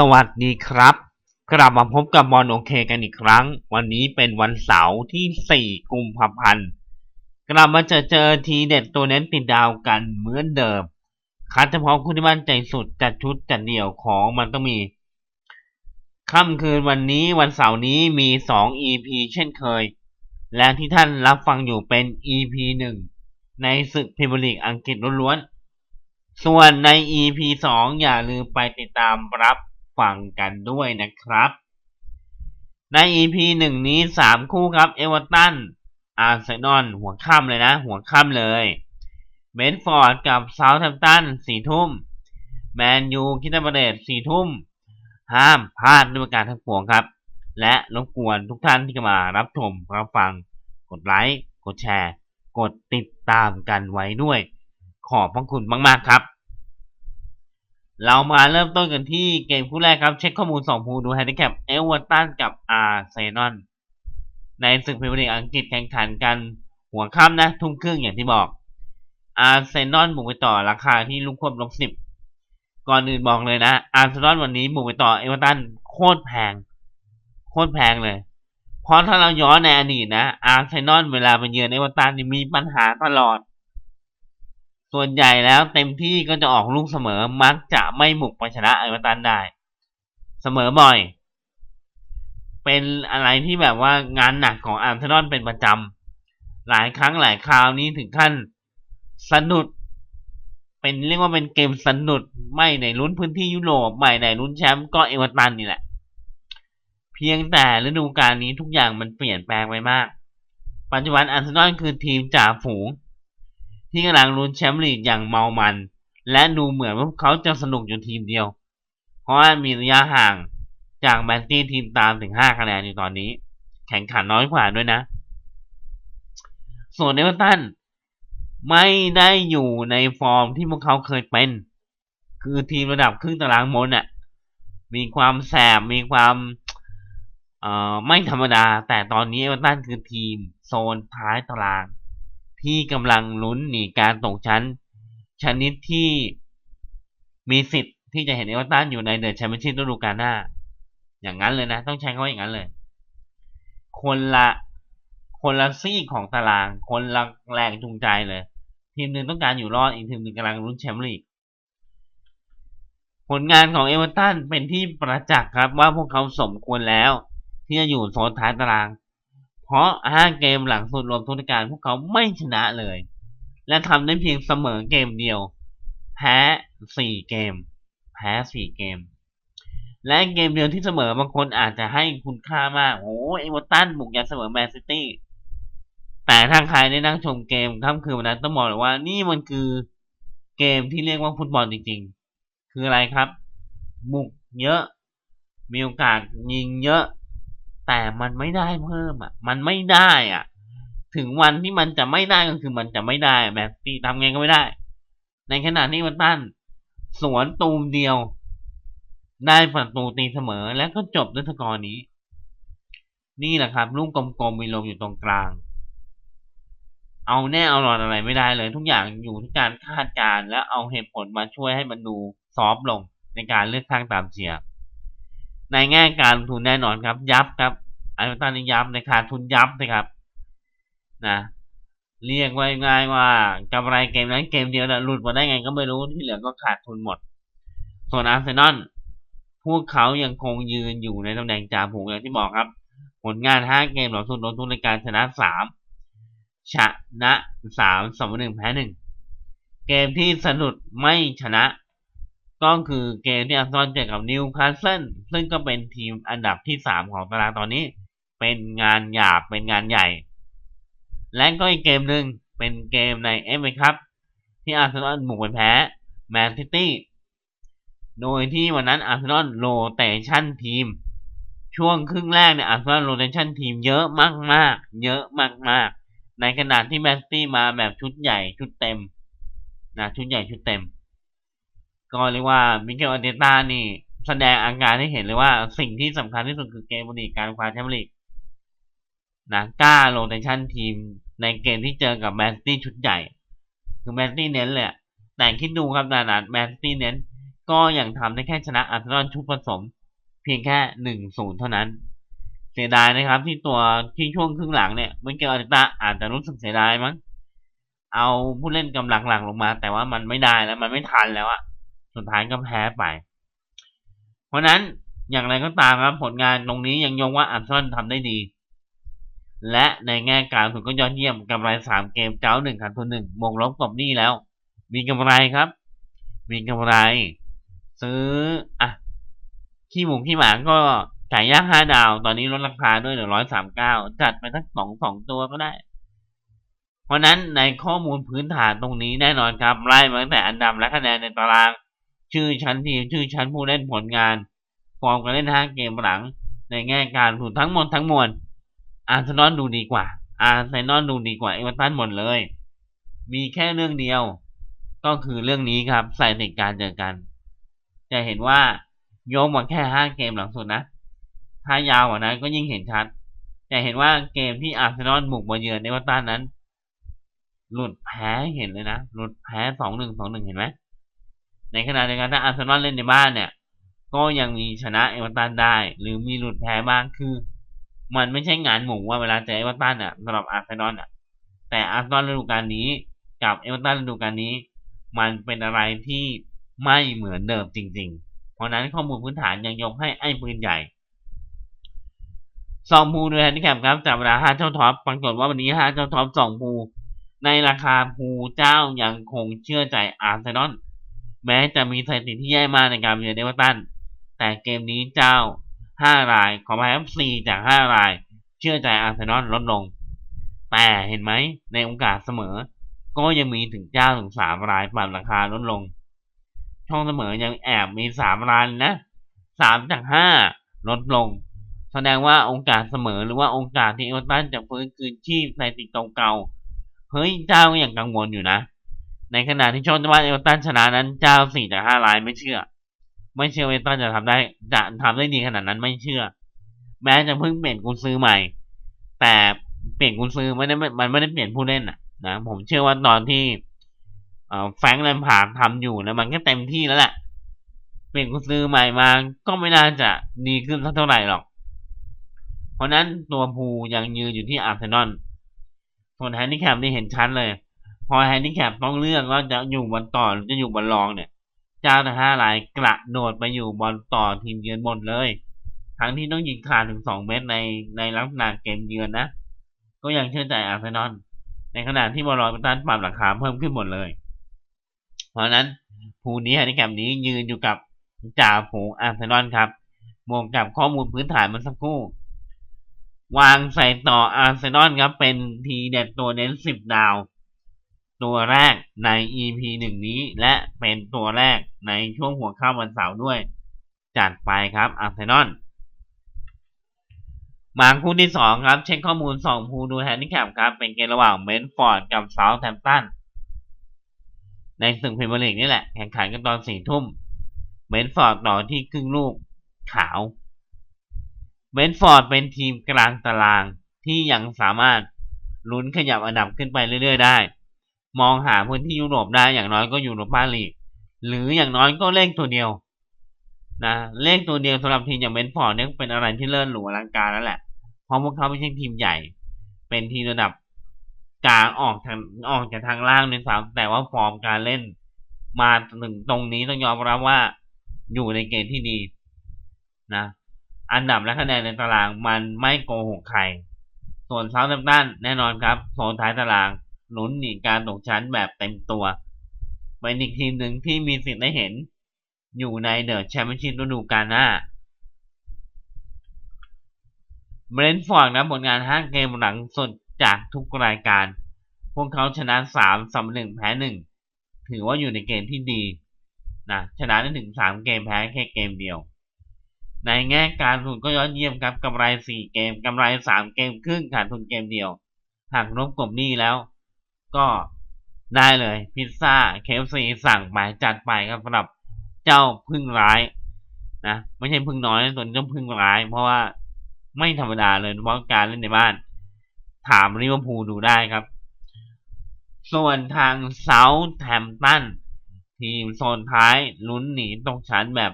สวัสดีครับ กลับมาพบกับบอลโอเคกันอีกครั้ง วันนี้เป็นวันเสาร์ที่ 4 กุมภาพันธ์ กลับมาเจอเจอทีเด็ดตัวเน้นติดดาวกันเหมือนเดิม คัดเฉพาะคุณที่มั่นใจสุดจัดชุดจัดเดี่ยวของมันต้องมี ค่ำคืนวันนี้วันเสาร์นี้มี 2 EP เช่นเคย และที่ท่านรับฟังอยู่เป็น EP 1 ในศึกพรีเมียร์ลีกอังกฤษล้วนส่วนใน EP 2 อย่าลืมไปติดตามรับ ฟังกันด้วยนะครับ ใน EP 1นี้ 3 คู่ครับ เอเวอร์ตัน อาร์เซนอล หัวค่ำเลยนะ หัวค่ำเลยเบนฟอร์ดกับเซาท์แฮมป์ตันสี่ทุ่ม แมนยูคิตาบเดตสี่ทุ่ม ห้ามพลาดด้วยการทั้งปวงครับ และรบกวนทุกท่านที่มารับชมรับฟัง กดไลค์ กดแชร์ กดติดตามกันไว้ด้วย ขอบพระคุณมาก ๆ ครับ เรามาเริ่มต้นกันที่เกมคู่แรกครับ เช็คข้อมูล2ภูดูแฮนดิแคปเอเวอร์ตันกับอาร์เซนอลในศึกพรีเมียร์ลีกอังกฤษแข่งขันกันหัวค่ำนะ ทุ่มครึ่งอย่างที่บอก อาร์เซนอลบุกไปต่อราคาที่ลูกควบลบสิบก่อนอื่นบอกเลยนะ อาร์เซนอลวันนี้บุกไปต่อเอเวอร์ตันโคตรแพง โคตรแพงเลยเพราะถ้าเราย้อนในอดีตนะ อาร์เซนอลเวลาไปเยือนเอเวอร์ตันมีปัญหาตลอด ส่วนใหญ่แล้วเต็มที่ก็จะออกลูกเสมอมักจะไม่บุกไปชนะเอเวอร์ตันได้ เสมอบ่อย เป็นอะไรที่แบบว่างานหนักของอาร์เซนอลเป็นประจำหลายครั้งหลายคราวนี้ถึงขั้นสนุด เป็นเรียกว่าเป็นเกมสนุดไม่ในลุ้นพื้นที่ยุโรปไม่ในลุ้นแชมป์ก็เอเวอร์ตันนี่แหละ เพียงแต่ฤดูกาลนี้ทุกอย่างมันเปลี่ยนแปลงไปมาก ปัจจุบันอาร์เซนอลคือทีมจ่าฝูง ที่กำลังลุ้นแชมป์ลีกอย่างเมามัน และดูเหมือนว่าเขาจะสนุกอยู่ทีมเดียว เพราะว่ามีระยะห่างจากแมนตี้ทีมตามถึง 5 คะแนนอยู่ตอนนี้ แข่งขันน้อยกว่าด้วยนะ ส่วนเอเวอร์ตันไม่ได้อยู่ในฟอร์มที่พวกเขาเคยเป็น คือทีมระดับครึ่งตารางบนอะ มีความแสบ มีความเอ่อไม่ธรรมดา แต่ตอนนี้เอเวอร์ตันคือทีมโซนท้ายตาราง ที่กำลังลุ้นหนีการตกชั้น ชนิดที่มีสิทธิ์ที่จะเห็นเอเวอร์ตันอยู่ในเดอะแชมเปี้ยนชิพฤดูกาลหน้า อย่างนั้นเลยนะ ต้องใช้คำว่าอย่างนั้นเลย คนละคนละซี่ของตาราง คนละแรงจูงใจเลย ทีมหนึ่งต้องการอยู่รอดอีกทีมหนึ่งกำลังลุ้นแชมป์ลีกผลงานของเอเวอร์ตันเป็นที่ประจักษ์ครับว่าพวกเขาสมควรแล้ว ที่จะอยู่โซนท้ายตาราง เพราะห้าเกมหลังสุดรวมทุกการพวกเขาไม่ชนะเลย และทำได้เพียงเสมอเกมเดียว แพ้สี่เกม แพ้สี่เกม และเกมเดียวที่เสมอบางคนอาจจะให้คุณค่ามาก โอ้เอเวอร์ตันบุกยันเสมอแมนซิตี้แต่ถ้าใครได้นั่งชมเกมค่ำคืนวันนั้นต้องบอกเลยว่านี่มันคือเกมที่เรียกว่าฟุตบอลจริงๆ คืออะไรครับ บุกเยอะ มีโอกาสยิงเยอะ แต่มันไม่ได้เพิ่มอะ มันไม่ได้อะ ถึงวันที่มันจะไม่ได้ก็คือมันจะไม่ได้แมนซิตี้ทำไงก็ไม่ได้ ในขณะที่วันตันสวนตูมเดียว ได้ประตูตีเสมอและก็จบด้วยสกอร์นี้ นี่แหละครับลูกกลมๆมีลมอยู่ตรงกลาง เอาแน่เอาหลอดอะไรไม่ได้เลย ทุกอย่างอยู่ที่การคาดการณ์และเอาเหตุผลมาช่วยให้มันดูซอฟลงในการเลือกข้างตามเชียร์ ในแง่การลงทุนแน่นอนครับ ยับครับไอ้ตันนี่ยับในขาดทุนยับนะครับนะเรียกว่าง่ายว่ากำไรเกมนั้นเกมเดียวนะหลุดมาได้ไงก็ไม่รู้ที่เหลือก็ขาดทุนหมด ส่วนอาร์เซนอลพวกเขายังคงยืนอยู่ในตำแหน่งจ่าฝูงอย่างที่บอกครับ ผลงาน5เกมหลังสุดลงทุนในการชนะ3ชนะ3เสมอ1แพ้1เกมที่สนุดไม่ชนะ ก็คือเกมที่อาร์ซนอลเจอกับนิวคาสเซิลซึ่งก็เป็นทีมอันดับที่3ของตารางตอนนี้ เป็นงานหยาบเป็นงานใหญ่ และก็อีกเกมหนึ่งเป็นเกมในเอฟเอครับที่อาร์เซนอลบุกไปแพ้แมนซิตี้โดยที่วันนั้นอาร์เซนอลโรเตชันทีม ช่วงครึ่งแรกเนี่ยอาร์เซนอลโรเตชันทีมเยอะมากๆ เยอะมากๆ ในขณะที่แมนซิตี้มาแบบชุดใหญ่ชุดเต็มนะชุดใหญ่ชุดเต็ม ก็เรียกว่ามิเกลอาร์เตต้านี่แสดงอาการให้เห็นเลยว่าสิ่งที่สำคัญที่สุดคือเกมบุรีการคว้าแชมป์ลีกนะกล้าโรเตชันทีมในเกมที่เจอกับแมนซิตี้ชุดใหญ่ คือแมนซิตี้เน้นเลยแต่คิดดูครับนานาแมนซิตี้เน้น ก็ยังทำได้แค่ชนะอาร์เซนอลชุดผสม เพียงแค่หนึ่งศูนย์เท่านั้น เสียดายนะครับ ที่ตัวที่ช่วงครึ่งหลังเนี่ยมื่อกี้อาร์เตต้าอาจจะรู้สึกเสียดายมั้งเอาผู้เล่นกำลังหลักลงมา แต่ว่ามันไม่ได้แล้วมันไม่ทันแล้วอะ สุดท้ายก็แพ้ไป เพราะนั้นอย่างไรก็ตามครับผลงานตรงนี้ยังยงว่าอาร์เซอลทำได้ดี และในแง่การถูกก็ยอดเยี่ยมกำไรสามเกมเจ้าหนึ่งขาดทุนหนึ่งบวกลบกบหนี้แล้ว มีกำไรครับ มีกำไร ซื้ออะขี้หมูขี้หมาก็ไก่ย่างห้าดาว ตอนนี้ลดราคาด้วยหนึ่งร้อยสามเก้าจัดไปทั้งสองสองตัวก็ได้ เพราะนั้นในข้อมูลพื้นฐานตรงนี้แน่นอนครับไล่มาตั้งแต่อันดับและคะแนนในตาราง ชื่อชั้นทีมชื่อชั้นผู้เล่นผลงานฟอร์มการเล่นห้าเกมหลัง ในแง่การถูกทั้งหมดทั้งมวลอาร์เซนอลดูดีกว่า อาร์เซนอลดูดีกว่าเอเวอร์ตันหมดเลย มีแค่เรื่องเดียว ก็คือเรื่องนี้ครับใส่ติดการเจอกัน จะเห็นว่ายงมาแค่ห้าเกมหลังสุดนะ ถ้ายาวกว่านั้นก็ยิ่งเห็นชัดจะเห็นว่าเกมที่อาร์เซนอลบุกมาเยือนเอเวอร์ตันนั้น หลุดแพ้เห็นเลยนะ หลุดแพ้สองหนึ่งสองหนึ่งเห็นไหม ในขณะเดียวกันถ้าอาร์เซนอลเล่นในบ้านเนี่ย ก็ยังมีชนะเอเวอร์ตันได้ หรือมีหลุดแพ้บ้างคือ มันไม่ใช่งานหมูว่าเวลาเจอเอเวอร์ตันอะสำหรับอาร์เซนอลอะ แต่อาร์เซนอลฤดูกาลนี้กับเอเวอร์ตันฤดูกาลนี้ มันเป็นอะไรที่ไม่เหมือนเดิมจริง ๆ เพราะนั้นข้อมูลพื้นฐานยังยกให้ไอ้ปืนใหญ่สองภูด้วยนี่ครับครับจากเวลาห้าเจ้าท็อปปรากฏว่าวันนี้ห้าเจ้าท็อปสองภูในราคาภูเจ้ายังคงเชื่อใจอาร์เซนอล แม้จะมีสถิติที่แย่มากในการเยือนเอเวอร์ตัน แต่เกมนี้เจ้าห้ารายขอพายครับสี่จากห้าราย เชื่อใจอาร์เซนอลลดลง แต่เห็นไหมในโอกาสเสมอ ก็ยังมีถึงเจ้าถึงสามรายปรับราคาลดลง ช่องเสมอยังแอบมีสามรายนะสามจากห้าลดลง แสดงว่าโอกาสเสมอหรือว่าโอกาสที่เอเวอร์ตันจะฟื้นคืนชีพในติดเก่าๆเฮ้ยเจ้าก็ยังกังวลอยู่นะ ในขณะที่ช่องว่าเอเวอร์ตันชนะนั้นเจ้าสี่จากห้ารายไม่เชื่อ ไม่เชื่อเอเวอร์ตันจะทำได้จะทำได้ดีขนาดนั้นไม่เชื่อ แม้จะเพิ่งเปลี่ยนกุญซื้อใหม่ แต่เปลี่ยนกุญซื้อไม่ได้มันไม่ได้เปลี่ยนผู้เล่นอะนะผมเชื่อว่าตอนที่แฟงแลมพาร์ทำอยู่นะมันก็เต็มที่แล้วแหละเปลี่ยนกุญซื้อใหม่มาก็ไม่น่าจะดีขึ้นเท่าไหร่หรอก เพราะนั้นตัวภูยังยืนอยู่ที่อาร์เซนอลส่วนแฮนดิแคปนี่เห็นชัดเลย พอแฮนดิแคปต้องเลือกว่าจะอยู่บอลต่อหรือจะอยู่บอลรองเนี่ย เจ้าทั้งห้ารายกระโดดไปอยู่บอลต่อทีมเยือนหมดเลย ทั้งที่ต้องยิงขาดถึงสองเมตรในในลักษณะเกมเยือนนะ ก็ยังเชื่อใจอาร์เซนอลในขณะที่บอลลอยเป็นตันปรับราคาเพิ่มขึ้นหมดเลย เพราะนั้นภูนี้แฮนดิแคปนี้ยืนอยู่กับจ่าฝูงอาร์เซนอลครับบวกกับข้อมูลพื้นฐานมื่อสักครู่วางใส่ต่ออาร์เซนอลครับเป็นทีเด็ดตัวเน้นสิบดาว ตัวแรกใน EP หนึ่งนี้ และเป็นตัวแรกในช่วงหัวข้ามวันเสาร์ด้วย จัดไปครับอาร์เซนอลมาคู่ที่สองครับ เช็คข้อมูลสองภูดูแฮนดิแคปครับ เป็นเกมระหว่างเมนฟอร์ดกับเซาท์แฮมป์ตันในศึกพรีเมียร์ลีกนี่แหละ แข่งขันกันตอนสี่ทุ่มเมนฟอร์ดต่อที่ครึ่งลูกขาวเมนฟอร์ดเป็นทีมกลางตารางที่ยังสามารถลุ้นขยับอันดับขึ้นไปเรื่อย ๆ ได้ มองหาพื้นที่ยุโรปได้อย่างน้อยก็อยู่ในปาลีกหรืออย่างน้อยก็เลขตัวเดียวนะเลขตัวเดียวสำหรับทีมอย่างเมนฟอร์ดเนี่ยเป็นอะไรที่เลิศหรูอลังการแล้วแหละเพราะพวกเขาไม่ใช่ทีมใหญ่ เป็นทีมระดับกลางออกทางออกจากทางล่างในสามแต่ว่าฟอร์มการเล่น มาถึงตรงนี้ต้องยอมรับว่าอยู่ในเกณฑ์ที่ดีนะอันดับและคะแนนในตารางมันไม่โกหกใคร ส่วนเซาท์แฮมป์ตันแน่นอนครับโซนท้ายตาราง ลุ้นหนีการตกชั้นแบบเต็มตัวเป็นอีกทีมหนึ่งที่มีสิทธิ์ได้เห็น อยู่ในเดอะแชมเปี้ยนชิพฤดูกาลหน้าเบรนท์ฟอร์ดนะผลงาน 5 เกมหลังสุดจากทุกรายการ พวกเขาชนะ3สำ1แพ้ 1 ถือว่าอยู่ในเกณฑ์ที่ดีนะชนะได้ถึง 3 เกมแพ้แค่เกมเดียว ในแง่การทุนก็ยอดเยี่ยมครับกำไร 4 เกมกำไร 3 เกมครึ่งขาดทุนเกมเดียว หากลบกลบหนี้แล้ว ก็ได้เลย พิซซ่าเคฟซีสั่งไปจัดไปครับสำหรับเจ้าพึ่งร้ายนะไม่ใช่พึ่งน้อยส่วนเจ้าพึ่งร้าย เพราะว่าไม่ธรรมดาเลยเพราะการเล่นในบ้าน ถามลิเวอร์พูลดูได้ครับ ส่วนทางเซาท์แฮมป์ตันทีมโซนท้ายลุ้นหนีตกชั้นแบบ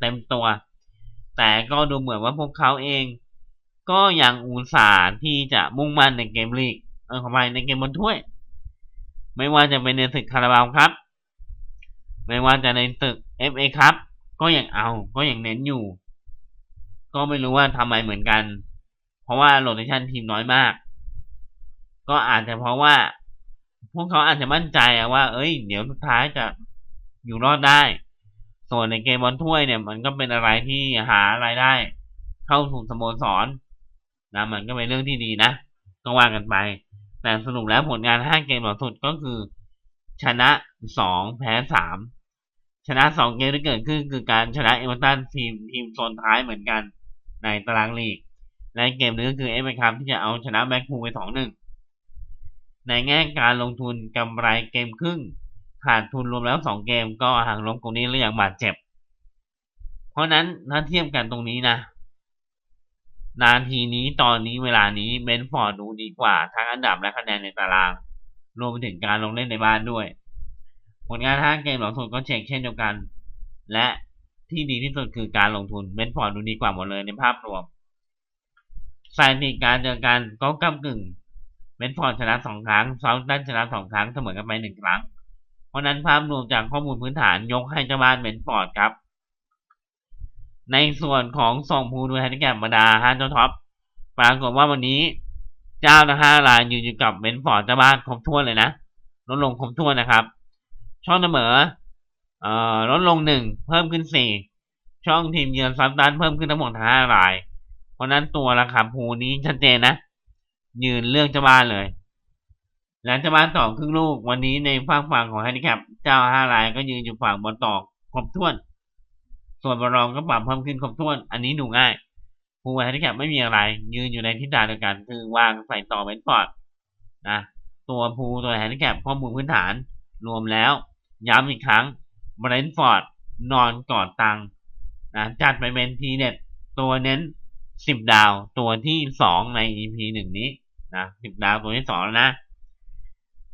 เต็มตัว แต่ก็ดูเหมือนว่าพวกเขาเอง ก็ยังอุตส่าห์ที่จะมุ่งมั่นในเกมลีกเออขอไปในเกมบนถ้วย ไม่ว่าจะเป็นในศึกคาราบาวครับ ไม่ว่าจะในศึก FA ครับ ก็ยังเอา ก็ยังเน้นอยู่ ก็ไม่รู้ว่าทำไมเหมือนกัน เพราะว่าโรเตชันทีมน้อยมาก ก็อาจจะเพราะว่า พวกเขาอาจจะมั่นใจว่า เอ้ย เดี๋ยวสุดท้ายจะอยู่รอดได้ ส่วนในเกมบอลถ้วยเนี่ย มันก็เป็นอะไรที่หารายได้ เข้าสู่สโมสรนะมันก็เป็นเรื่องที่ดีนะ ก็ว่ากันไป แต่สรุปแล้วผลงาน 5 เกมหลังสุดก็คือ ชนะ 2 แพ้ 3 ชนะ 2 เกมที่เกิดขึ้นคือการชนะเอเวอร์ตันทีมทีมโซนท้ายเหมือนกันในตารางลีก และเกมนึงก็คือเอฟเอคัพที่จะเอาชนะแบ็คพูลไป 2-1 ในแง่การลงทุนกำไรเกมครึ่งขาดทุนรวมแล้ว 2 เกมก็ห่างลบตรงนี้และอย่างบาดเจ็บ เพราะนั้นถ้าเทียบกันตรงนี้นะ นาทีนี้ตอนนี้เวลานี้เบนฟอร์ดดูดีกว่าทั้งอันดับและคะแนนในตาราง รวมไปถึงการลงเล่นในบ้านด้วย ผลงานห้าเกมหลังสุดก็เช็คเช่นเดียวกัน และที่ดีที่สุดคือการลงทุนเบนฟอร์ดดูดีกว่าหมดเลยในภาพรวมสถิติการเจอกันก็กำกึ่งเบนฟอร์ดชนะสองครั้งเซาท์ตันชนะสองครั้งเสมอกันไปหนึ่งครั้ง เพราะนั้นภาพรวมจากข้อมูลพื้นฐานยกให้เจ้าบ้านเบนฟอร์ดครับ ในส่วนของส่งภูดูแฮนดิแกรบรรดาฮาร์ดท็อปปรากฏว่าวันนี้เจ้าทั้งห้ารายยืนอยู่กับเบนฟอร์ดเจ้าบ้านครบถ้วนเลยนะลดลงครบถ้วนนะครับ ช่องเสมอเอ่อลดลงหนึ่งเพิ่มขึ้นสี่ช่องทีมเยือนซัมตันเพิ่มขึ้นทั้งหมดห้าราย เพราะนั้นตัวราคาภูนี้ชัดเจนนะ ยืนเลือกเจ้าบ้านเลยแล้วเจ้าบ้านต่อครึ่งลูกวันนี้ในฝั่งฝั่งของแฮนดิแคปเจ้าห้ารายก็ยืนอยู่ฝั่งบนต่อครบถ้วน ส่วนบอลรองก็ปรับเพิ่มขึ้นครบถ้วน อันนี้ดูง่ายภูแฮนดิแคปไม่มีอะไร ยืนอยู่ในทิศทางเดียวกันคือวางใส่ต่อเบนฟอร์ดนะตัวภูตัวแฮนดิแคปข้อมูลพื้นฐานรวมแล้ว ย้ำอีกครั้งเบรนฟอร์ดนอนกอดตังนะจัดไปเป็นทีเด็ดตัวเน้นสิบดาวตัวที่สองใน EP หนึ่งนี้นะสิบดาวตัวที่สองแล้วนะ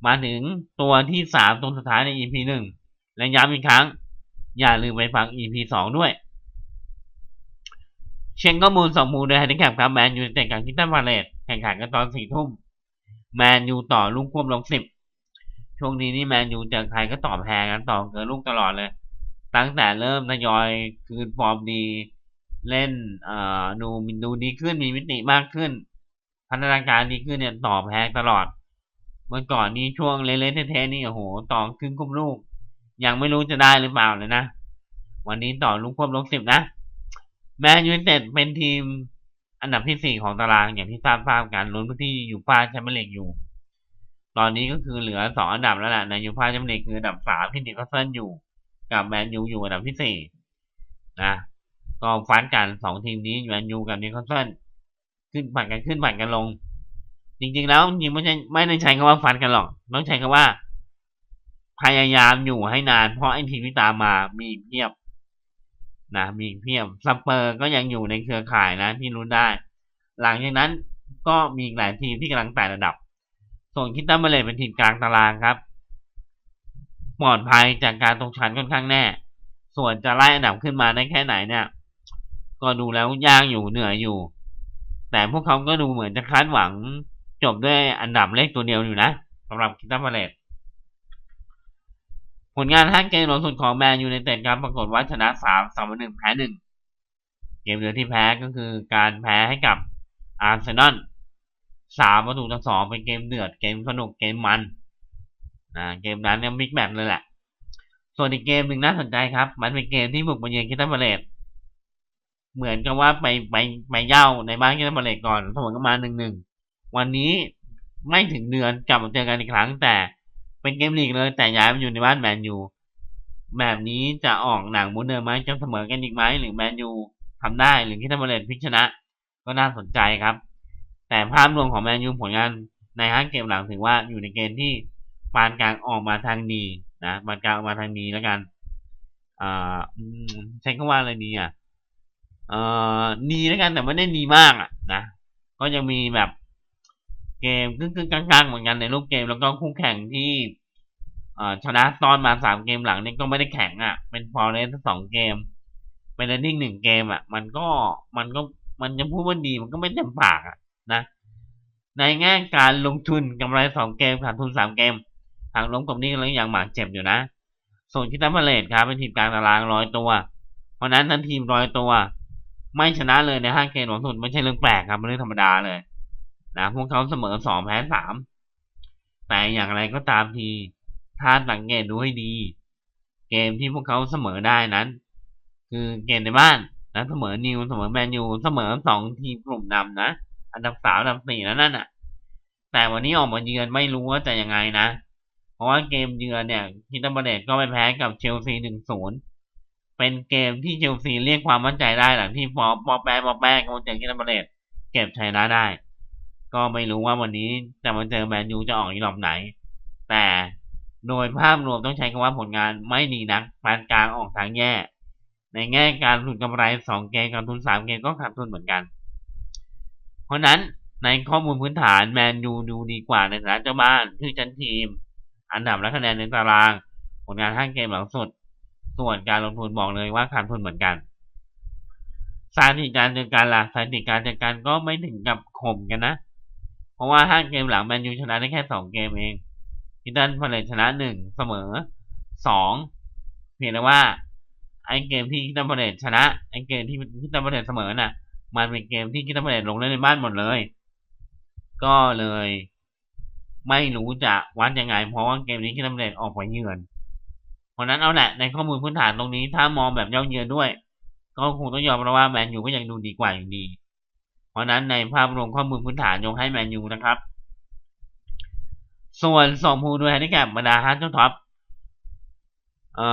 มาถึงตัวที่สามตัวสุดท้ายใน EP หนึ่งและย้ำอีกครั้ง อย่าลืมไปฟัง EP สองด้วย เช็คข้อมูลสองมูลโดยแฮนดิแคปครับแมนยูเตะกับคิตตันพาเลตแข่งขันกันตอนสี่ทุ่มแมนยูต่อลูกควบลงสิบช่วงนี้นี่แมนยูเจอใครก็ตอบแพ้กันต่อเกินลูกตลอดเลย ตั้งแต่เริ่มทยอยคืนฟอร์มดี เล่นเอ่อดูดูดีขึ้นมีมิติมากขึ้น พัฒนาการดีขึ้นเนี่ยต่อแพ้ตลอด เมื่อก่อนนี้ช่วงเละๆเทะๆนี่โอ้โหต่อครึ่งควบลูก ยังไม่รู้จะได้หรือเปล่าเลยนะ วันนี้ต่อลูกควบลงสิบนะ แมนยูไนเต็ดเป็นทีมอันดับที่สี่ของตารางอย่างที่ทราบทราบกันลุ้นพื้นที่อยู่ฟ้าแชมเปี้ยนลีกอยู่ ตอนนี้ก็คือเหลือสองอันดับแล้วแหละในยูฟ่าแชมเปี้ยนลีกคืออันดับสามที่นิวคาสเซิลอยู่ กับแมนยูอยู่อันดับที่สี่นะก็ฟันกันสองทีมนี้แมนยูกับนิวคาสเซิลขึ้นผ่านกันขึ้นผ่านกันลง จริงๆแล้วจริงไม่ใช่ไม่ได้ใช้คำว่าฟันกันหรอก ต้องใช้คำว่า พยายามอยู่ให้นาน เพราะไอ้ทีมที่ตามมามีเพียบนะมีเพียบสเปอร์ก็ยังอยู่ในเครือข่ายนะที่รู้ได้ หลังจากนั้นก็มีหลายทีมที่กำลังไต่ระดับ ส่วนคิตตันมาเลยเป็นทีมกลางตารางครับปลอดภัยจากการตกชั้นค่อนข้างแน่ ส่วนจะไล่อันดับขึ้นมาได้แค่ไหนเนี่ย ก็ดูแล้วยากอยู่เหนื่อยอยู่ แต่พวกเขาก็ดูเหมือนจะคาดหวังจบด้วยอันดับเลขตัวเดียวอยู่นะสำหรับคิตตันมาเลต ผลงานห้าเกมหลังสุดของแมนยูในเต็ดครับปรากฏว่าชนะสามสามหนึ่งแพ้หนึ่งเกมเดียวที่แพ้ก็คือการแพ้ให้กับอาร์เซนอลสามประตูต่อสองเป็นเกมเดือดเกมสนุกเกมมันอ่าเกมนั้นเนี่ยบิ๊กแมตเลยแหละ ส่วนอีกเกมหนึ่งน่าสนใจครับ มันเป็นเกมที่บุกมาเยือนคิตตันมาเลตเหมือนกับว่าไปไปไปเย่าในบ้านคิตตันมาเลตก่อนเสมอกันมาหนึ่งหนึ่งวันนี้ไม่ถึงเดือนกลับมาเจอกันอีกครั้งแต่ เป็นเกมลีกเลย แต่ย้ายมาอยู่ในบ้านแมนยูแบบนี้จะออกหนังมูเดิมไหมจะเสมอกันอีกไหมหรือแมนยูทำได้หรือที่ทำมาเลนพิชนะ ก็น่าสนใจครับ แต่ภาพรวมของแมนยูผลงานในห้าเกมหลังถือว่าอยู่ในเกณฑ์ที่ปานกลางออกมาทางดีนะปานกลางออกมาทางดีแล้วกันอ่าใช้คำว่าอะไรดีอะเอ่อดีแล้วกันแต่ไม่ได้ดีมากอะนะก็ยังมีแบบ เกมครึ่งๆกลางๆเหมือนกันในรูปเกมแล้วก็คู่แข่งที่ชนะซ้อนมาสามเกมหลังนี่ก็ไม่ได้แข็งอะ เป็นฟอร์เรสสองเกม เป็นเรนดิ้งหนึ่งเกมอะ มันก็มันก็มันจะพูดว่าดีมันก็ไม่เต็มปากอะนะ ในแง่การลงทุนกำไรสองเกมขาดทุนสามเกมทางล้มกับนี่แล้วยังหมากเจ็บอยู่นะ ส่วนคิตัมเบเลตครับเป็นทีมกลางตารางร้อยตัว เพราะนั้นทั้งทีมร้อยตัว ไม่ชนะเลยในห้าเกมหลังสุดไม่ใช่เรื่องแปลกครับเป็นเรื่องธรรมดาเลย นะพวกเขาเสมอสองแพ้สามแต่อย่างไรก็ตามที ถ้าสังเกตดูให้ดี เกมที่พวกเขาเสมอได้นั้น คือเกมในบ้านนะเสมอนิวเสมอแมนยูเสมอสองทีมกลุ่มนำนะอันดับสามอันดับสี่แล้วนั่นน่ะ แต่วันนี้ออกมาเยือนไม่รู้ว่าจะยังไงนะ เพราะว่าเกมเยือนเนี่ยคิตัมเบเลตก็ไปแพ้กับเชลซีหนึ่งศูนย์เป็นเกมที่เชลซีเรียกความมั่นใจได้หลังที่ฟอปอแปะปอแปะกับเจอคิตัมเบเลตเก็บชัยนะได้ ก็ไม่รู้ว่าวันนี้จะมาเจอแมนยูจะออกอีหลอบไหน แต่โดยภาพรวมต้องใช้คำว่าผลงานไม่ดีนักปานกลางออกทางแย่ ในแง่การทุนกำไรสองเกมกับทุนสามเกมก็ขาดทุนเหมือนกัน เพราะนั้นในข้อมูลพื้นฐานแมนยูดูดีกว่าในฐานะเจ้าบ้านชื่อชั้นทีม อันดับและคะแนนในตาราง ผลงานห้างเกมหลังสุด ส่วนการลงทุนบอกเลยว่าขาดทุนเหมือนกันสถิติการเจอกันล่ะสถิติการเจอกันก็ไม่ถึงกับข่มกันนะ เพราะว่าห้าเกมหลังแมนยูชนะได้แค่สองเกมเองคิตันพาเลตชนะหนึ่งเสมอสองเพียงแต่ว่าไอเกมที่คิตันพาเลตชนะไอเกมที่คิตันพาเลตเสมอน่ะ มันเป็นเกมที่คิตันพาเลตลงเล่นในบ้านหมดเลย ก็เลย ไม่รู้จะวัดยังไง เพราะว่าเกมนี้คิตันพาเลตออกไปเยือนเพราะนั้นเอาแหละในข้อมูลพื้นฐานตรงนี้ถ้ามองแบบเย่าเยือนด้วย ก็คงต้องยอมรับว่าแมนยูก็ยังดูดีกว่าอยู่ดี ราะนั้นในภาพรวมข้อมูลพื้นฐานยกให้แมนยูนะครับ ส่วนสองภูด้วยแฮนดิแคปบรรดาฮัตเจ้าท็อปเอ่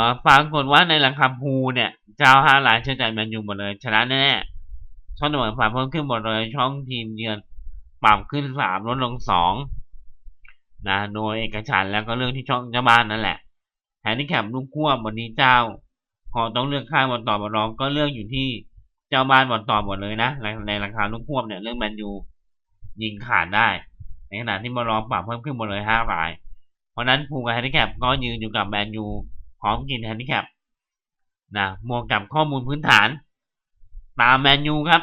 อปรากฏว่าในราคาภูเนี่ยเจ้าห้าลายเชื่อใจแมนยูหมดเลย ชนะแน่ช่องเสมอฝ่ายเพิ่มขึ้นหมดเลยช่องทีมเยือนปรับขึ้นสามลดลงสองนะ โดยเอกฉันแล้วก็เรื่องที่ช่องเจ้าบ้านนั่นแหละแฮนดิแคปลูกควบวันนี้เจ้า พอต้องเลือกข้างบอลต่อบอลรองก็เลือกอยู่ที่ เจ้าบ้านบอลต่อหมดเลยนะในในราคาลูกควบเนี่ยเรื่องแมนยูยิงขาดได้ ในขณะที่บอลรองปรับเพิ่มขึ้นหมดเลยห้าราย เพราะนั้นภูกับแฮนดิแคปก็ยืนอยู่กับแมนยูพร้อมกินแฮนดิแคปนะบวกกับข้อมูลพื้นฐาน ตามแมนยูครับ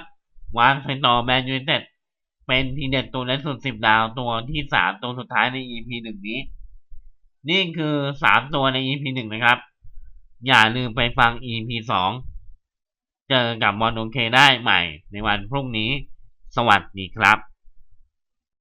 วางใส่ต่อแมนยูเต็ดเป็นทีเด็ดตัวเล็กสุดสิบดาวตัวที่สามตัวสุดท้ายใน EP หนึ่งนี้ นี่คือสามตัวใน EP หนึ่งนะครับ อย่าลืมไปฟัง EP สอง เจอกับบอลโอเคได้ใหม่ในวันพรุ่งนี้ สวัสดีครับ